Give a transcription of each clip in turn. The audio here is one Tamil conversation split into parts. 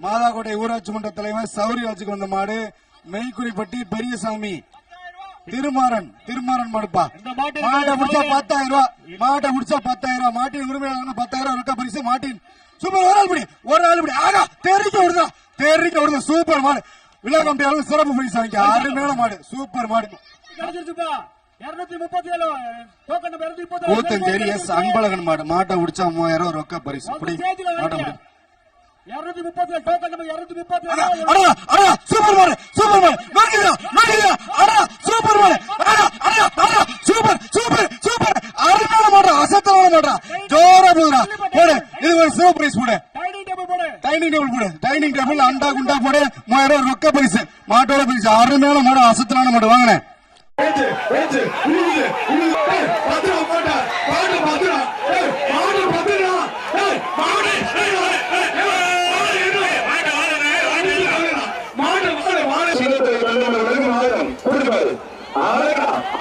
மாதாக்கோட்டை ஊராட்சி மன்ற தலைவர் சௌரிராஜுக்கு வந்த மாடு மெய்க்குடிப்பட்டி பெரியசாமி. திருமாறன் திருமாறன் மாடுப்பா. மாட்டை முடிச்சா பத்தாயிரம் ரூபாய் மாட்டை முடிச்சா பத்தாயிரம் ரூபாய் மாட்டின் உரிமையாளர் பத்தாயிரம் ரூபாய் ரொக்க பரிசு மாட்டின். சூப்பர் ஒரு ஆள் படி ஒரு ஆள் படி. ஆகா தெரிக்க விடுதா தெரிக்க விடுதா சூப்பர் மாடு. விழா சிறப்பு பரிசு வாங்கி அருமையான மாடு சூப்பர் மாடு. அன்பழகன் மாடு. மாட்டை முடிச்சா மூவாயிரம் ரொக்க பரிசு. மாட்டை முடி இருநூத்தி முப்பத்தி ஏழு டோக்கன் நம்பர் இருநூத்தி முப்பத்தி அடா, ஏழு அடா, சூப்பர் மாடு சூப்பர் மாடு மாட்டிக்கிறா மாட்டிக்கிறா அடா சூப்பர் மாடு அடா, அடா, அடா, சூப்பர் சூப்பர் சூப்பர். அருமையான மாடு அசத்தமான மாடா ஜோரா போடுறா போடு இது ஒரு சிவப்பு பிரைஸ் போடு. டைனிங் டேபிள் போடு. டைனிங் டேபிள் அண்டா குண்டா போடு. மூவாயிரம் ரூபாய் ரொக்க பரிசு. மாட்டோட பரிசு. அருமையான மாடு அசத்தலான மாடு. வாங்கினேன். போட்டா,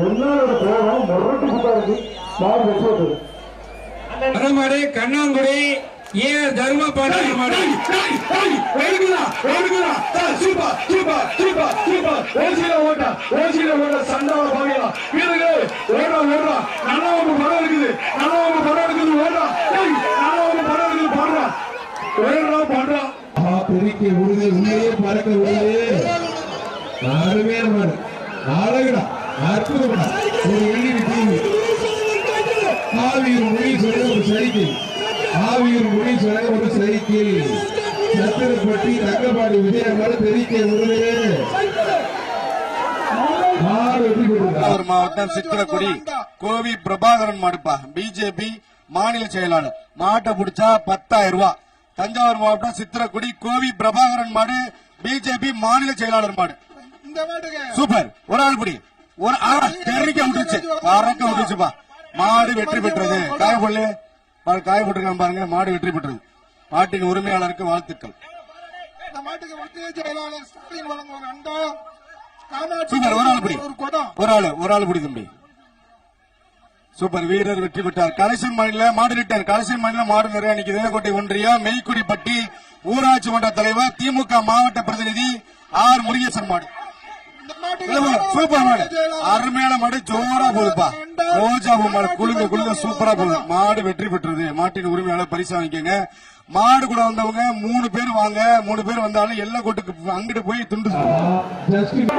ஆ, ஆ, ஆ, ஆ, தெரிவிக்கிற ஒரு. தீபங்கள் கார்த்திகை மனசு சும்மா தெரிவிக்கிற ஒன்று. மனு குலமங்கல மன்னன் வக்கீல் டிவி குலமங்கல வக்கீல் வெற்றி பெற்ற ஒரு வீரன் மாடு கண்ணாங்குடி ஏ தர்ம பாண்டிய மாடு பெருக்கி விடுது உண்மையே பறக்க விடுது. மாடு அழகுடா. அற்புதம்டா ஒரு எல்இடி டிவி ஆவியூர் மொழி சொல்ல ஒரு சைக்கிள் ஆவியூர் மொழி சொல்ல ஒரு சைக்கிள் சத்திரப்பட்டி மாடு வெற்றி பெற்றார்? தஞ்சாவூர் மாவட்டம் சித்திரக்குடி கோவி பிரபாகரன் மாடுப்பா பிஜேபி மாநில செயலாளர். மாட்டை பிடிச்சா பத்தாயிரம் ரூபாய் தஞ்சாவூர் மாவட்டம் சித்திரக்குடி கோவி பிரபாகரன் மாடு பிஜேபி மாநில செயலாளர் மாடு. சூப்பர். ஒரு ஆள் பிடி. ஒரு ஆள் தெரிவிக்க விட்டுருச்சு பறக்க விட்டுருச்சுப்பா மாடு வெற்றி பெற்றது. காயப்பள்ளி காய போட்டிருக்காங்க பாருங்க மாடு வெற்றி பெற்றது. மாட்டின் உரிமையாளருக்கு வாழ்த்துக்கள். ஒரு ஆள் ஒரு ஆள் பிடி தம்பி. சூப்பர் வீரர் வெற்றி பெற்றார். கலெக்ஷன் மாநில மாடு ரிட்டர் கலெக்ஷன் மாநில மாடு நிறைய நிக்குது. கோட்டை ஒன்றியம் மெய்க்குடிப்பட்டி ஊராட்சி மன்ற தலைவர் திமுக மாவட்ட பிரதிநிதி ஆர் முருகேசன் மாடு. சூப்பர் மாடு அருமையான மாடு ஜோரா போகுதுப்பா ரோஜா மாடு குழுங்க குழுங்க சூப்பரா போகுது மாடு வெற்றி பெற்றது மாட்டின் உரிமையாளர் பரிசு வாங்கிக்கோங்க மாடு கூட வந்தவங்க மூணு பேர் வாங்க மூணு பேர் வந்தாலும் எல்லா கொட்டுக்கு அங்கிட்டு போய் துண்டு ஜஸ்டிஸ்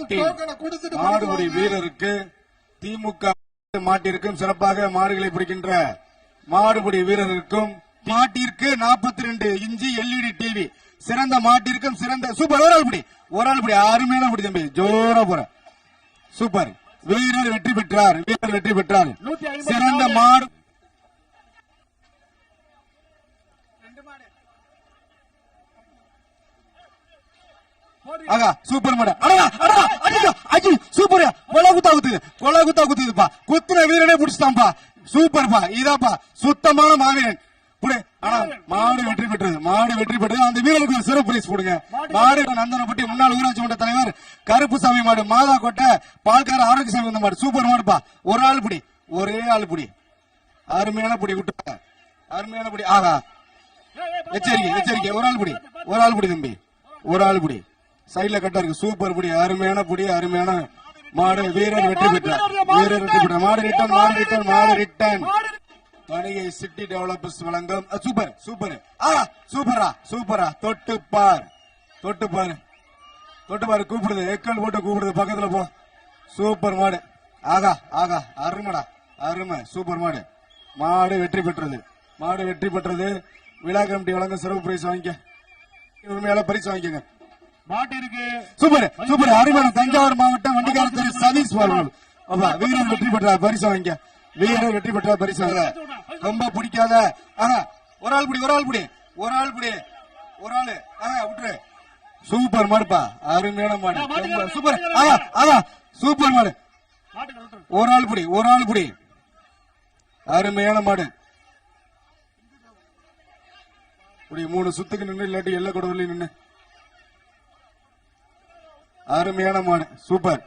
கட்டி மாடுபடி வீரருக்கு திமுக மாட்டிற்கும் சிறப்பாக மாடுகளை பிடிக்கின்ற மாடுபடி வீரருக்கும் மாட்டிற்கு நாற்பத்தி ரெண்டு இஞ்சி எல்இடி டிவி சிறந்த மாட்டிற்கும் சிறந்த சூப்பர். ஒரு ஆள் பிடி ஒரு ஆள் அருமையான பிடி தம்பி. ஜோரா போற. சூப்பர். வீரர் வெற்றி பெற்றார். வீரர் வெற்றி பெற்றார். சிறந்த மாடு. ஆகா சூப்பர் மாடு. அடடா அடடா ஐயோ சூப்பர். கொலை குத்தா குத்துது கொலை குத்தா குத்துதுப்பா குத்துன வீரனே புடிச்சிட்டான்ப்பா சூப்பர்ப்பா. இதாப்பா. சுத்தமான மாவீரன். புடி ஆனா மாடு வெற்றி பெற்றது. மாடு வெற்றி பெற்றது. அந்த வீரருக்கு ஒரு சிறப்பு பிரைஸ் கொடுங்க மாடு. நந்தனப்பட்டி முன்னாள் ஊராட்சி மன்ற தலைவர் கருப்புசாமி மாடு மாதா கோட்டை பால்கார ஆரோக்கியசாமி வந்த மாடு. சூப்பர் மாடுப்பா. ஒரு ஆள் பிடி. ஒரே ஆள் பிடி. அருமையான பிடி விட்டு அருமையான பிடி. ஆகா. எச்சரிக்கை எச்சரிக்கை. ஒரு ஆள் புடி. ஒரு ஆள் புடி தம்பி. ஒரு ஆள் புடி. சைடுல கட்ட இருக்கு. சூப்பர் புடி. அருமையான புடி அருமையான மாடு. வீரர் வெற்றி பெற்றார். வீரர் வெற்றி பெற்றார். மாடு ரிட்டர்ன் மாடு ரிட்டர்ன் மாடு ரிட்டர்ன் பணியை சிட்டி டெவலப்பர்ஸ் வழங்கும். Super super. ஆ சூப்பரா சூப்பரா. தொட்டு பார். தொட்டு பாரு. தொட்டு பாரு கூப்பிடுது. எக்கல் போட்டு கூப்பிடுது. பக்கத்துல போ. சூப்பர் மாடு. ஆகா ஆகா. அருமைடா. அருமை. சூப்பர் மாடு. மாடு வெற்றி பெற்றது. மாடு வெற்றி பெற்றது. விழா கமிட்டி வழங்க சிறப்பு பிரைஸ் வாங்கிக்க. உண்மையால பரிசு வாங்கிக்கங்க. மாட்டிற்கு சூப்பர் சூப்பர். அருமையான தஞ்சாவூர் மாவட்டம் வண்டிக்கார திரு சதீஷ் அப்பா, வீரர் வெற்றி பெற்றார் பரிசு வாங்கிக்க. வீரர் வெற்றி பெற்றார் பரிசு வாங்க. ரொம்ப பிடிக்காத ஆஹா ஒரு ஆள் பிடி ஒரு ஆள் பிடி ஒரு ஆள் பிடி ஒரு ஆளு. ஆஹா விட்டுரு. சூப்பர் மாடுப்பா அருமையான மாடு. சூப்பர். ஆஹா ஆஹா சூப்பர் மாடு. ஒரு ஆள் பிடி ஒரு ஆள் பிடி. அருமையான மாடு. இப்படி மூணு சுத்துக்கு நின்று இல்லாட்டி எல்லை கொடுவில் நின்று அருமையான மாடு. சூப்பர்.